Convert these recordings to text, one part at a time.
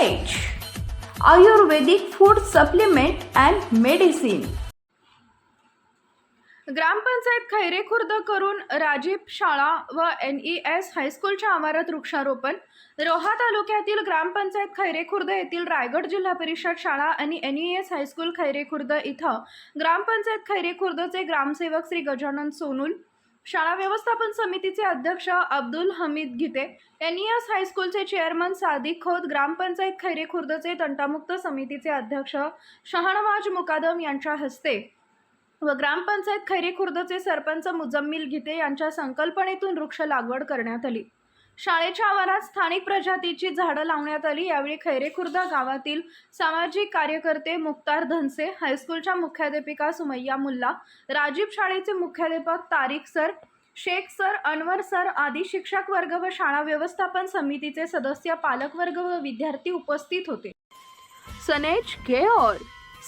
Ayurvedic food supplement and medicine gram panchayat Khaire Khurd करून राजीव शाळा व एन ई एस हायस्कूलच्या आवारात वृक्षारोपण. रोहा तालुक्यातील ग्रामपंचायत खैरे खुर्द येथील रायगड जिल्हा परिषद शाळा आणि N E S high school Khaire Khurd इथं ग्रामपंचायत खैरे खुर्दचे ग्रामसेवक श्री गजानन सोनुल शाळा व्यवस्थापन समितीचे अध्यक्ष अब्दुल हमीद घिते यांनी एस हायस्कूलचे चेअरमन सादिक खोत ग्रामपंचायत खैरे खुर्दचे तंटामुक्त समितीचे अध्यक्ष शहानवाज मुकादम यांच्या हस्ते व ग्रामपंचायत खैरे खुर्दचे सरपंच मुजम्मिल गीते यांच्या संकल्पनेतून वृक्ष लागवड करण्यात आली. शाळेच्या आवारात स्थानिक प्रजातीची झाडं लावण्यात आली. यावेळी खैरेखुर्दा गावातील सामाजिक कार्यकर्ते मुक्तार धनसे हायस्कूलच्या मुख्याध्यापिका सुमय्या मुल्ला राजीव शाळेचे मुख्याध्यापक Tariq sir Shaikh sir Anwar sir आदी शिक्षक वर्ग व शाळा व्यवस्थापन समितीचे सदस्य पालकवर्ग व विद्यार्थी उपस्थित होते. सनेज care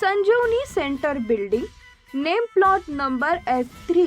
Sanjivani centre building name plot number F three